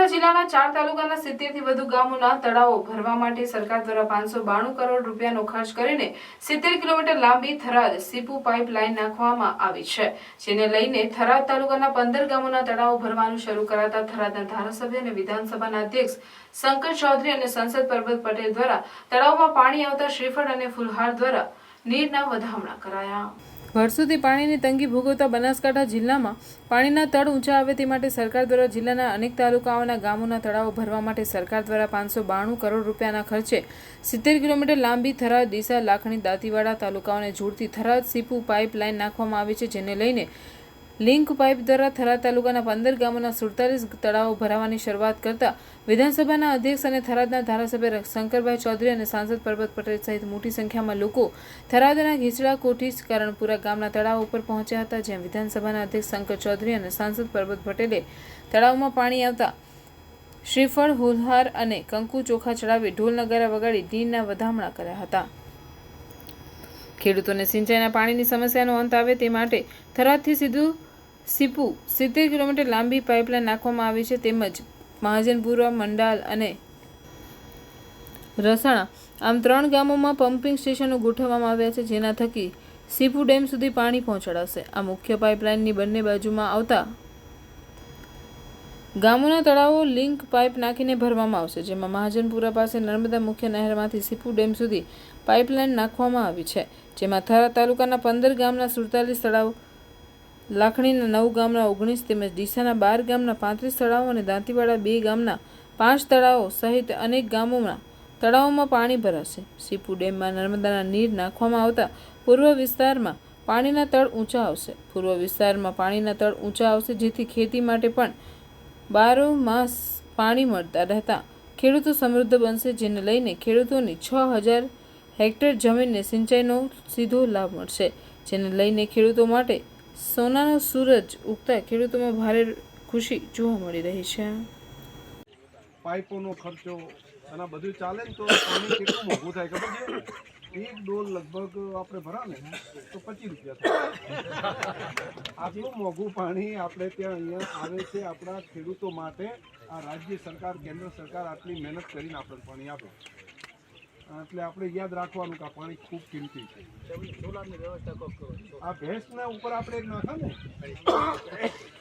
બનાસકાંઠા જિલ્લાના ચાર તાલુકાના સિત્તેરથી વધુ ગામોના તળાવો ભરવા માટે સરકાર દ્વારા પાંચસો બાણું કરોડ રૂપિયાનો ખર્ચ કરીને સિત્તેર કિલોમીટર લાંબી થરાદ સીપુ પાઇપલાઇન નાખવામાં આવી છે, જેને લઈને થરાદ તાલુકાના પંદર ગામોના તળાવો ભરવાનું શરૂ કરાતા થરાદના ધારાસભ્ય અને વિધાનસભાના અધ્યક્ષ શંકર ચૌધરી અને સંસદ પરબત પટેલ દ્વારા તળાવમાં પાણી આવતા શ્રીફળ અને ફુલહાર દ્વારા નીરના વધામણા કરાયા. વર્ષોથી પાણીની તંગી ભોગવતા બનાસકાંઠા જિલ્લામાં પાણીના તળ ઊંચા આવે તે માટે સરકાર દ્વારા જિલ્લાના અનેક તાલુકાઓના ગામોના તળાવો ભરવા માટે સરકાર દ્વારા પાંચસો બાણું કરોડ રૂપિયાના ખર્ચે સિત્તેર કિલોમીટર લાંબી થરાદ ડીસા લાખણી દાંતીવાડા તાલુકાઓને જોડતી થરાદ સીપુ પાઇપલાઇન નાખવામાં આવી છે, જેને લઈને લિંક પાઇપ દ્વારા થરાદ તાલુકાના પંદર ગામોના સુડતાલીસ તળાવો ભરાવાની શરૂઆત કરતા વિધાનસભાના અધ્યક્ષ અને થરાદના ધારાસભ્ય શંકરભાઈ ચૌધરી અને સાંસદ પરબત પટેલ સહિત મોટી સંખ્યામાં લોકો થરાદના ઘીચડા, કોઠી, કરણપુરા ગામના તળાવ ઉપર પહોંચ્યા હતા, જ્યાં વિધાનસભાના અધ્યક્ષ શંકર ચૌધરી અને સાંસદ પરબત પટેલે તળાવમાં પાણી આવતા શ્રીફળ, હુલહાર અને કંકુ ચોખા ચડાવી ઢોલ નગારા વગાડી દીનના વધામણા કર્યા હતા. ખેડૂતોને સિંચાઈના પાણીની સમસ્યાનો અંત આવે તે માટે થરાદથી સીધું સીપુ સિત્તેર કિલોમીટર લાંબી પાઇપલાઇન નાખવામાં આવી છે તેમજ મહાજનપુરા મંડાલ અને રસાણા આમ ત્રણ ગામોમાં પમ્પિંગ સ્ટેશનો ગોઠવવામાં આવ્યા છે જેના થકી સીપુ ડેમ સુધી પાણી પહોંચાડાશે. આ મુખ્ય પાઇપલાઇનની બંને બાજુમાં આવતા ગામોના તળાવો લિંક પાઇપ નાખીને ભરવામાં આવશે, જેમાં મહાજનપુરા પાસે નર્મદા મુખ્ય નહેરમાંથી સીપુ ડેમ સુધી પાઇપલાઇન નાખવામાં આવી છે, જેમાં થરા તાલુકાના પંદર ગામના સુડતાલીસ તળાવ લાખણીના નવ ગામના ઓગણીસ તેમજ ડીસાના બાર ગામના પાંત્રીસ તળાવો અને દાંતીવાડા બે ગામના પાંચ તળાવો સહિત અનેક ગામોના તળાવોમાં પાણી ભરાશે. સીપુ ડેમમાં નર્મદાના નીર નાખવામાં આવતા પૂર્વ વિસ્તારમાં પાણીના તળ ઊંચા આવશે. પૂર્વ વિસ્તારમાં પાણીના તળ ઊંચા આવશે જેથી ખેતી માટે પણ બારો માસ પાણી મળતા રહેતા ખેડૂતો સમૃદ્ધ બનશે, જેને લઈને ખેડૂતોની છ હજાર હેક્ટર જમીનને સિંચાઈનો સીધો લાભ મળશે, જેને લઈને ખેડૂતો માટે સોનાનો સૂરજ ઉગતા ખેડૂતોમાં ભારે ખુશી જોવા મળી રહી છે. પાઇપોનો ખર્ચો અને બધું ચાલે ને તો પાણી કેટલું મોંઘું થાય? ખબર છે? એક ડોલ લગભગ આપણે ભરાને, તો પચીસ રૂપિયા થાય. આટલું મોંઘું પાણી આપણે ત્યાં અહીંયા આવે છે આપણા ખેડૂતો માટે. આ રાજ્ય સરકાર, કેન્દ્ર સરકાર આટલી મહેનત કરીને આપણને પાણી આપે. એટલે આપણે યાદ રાખવાનું કે આ પાણી ખૂબ કિંમતી છે. આ ભેંસના ઉપર આપણે એક નાખે ને.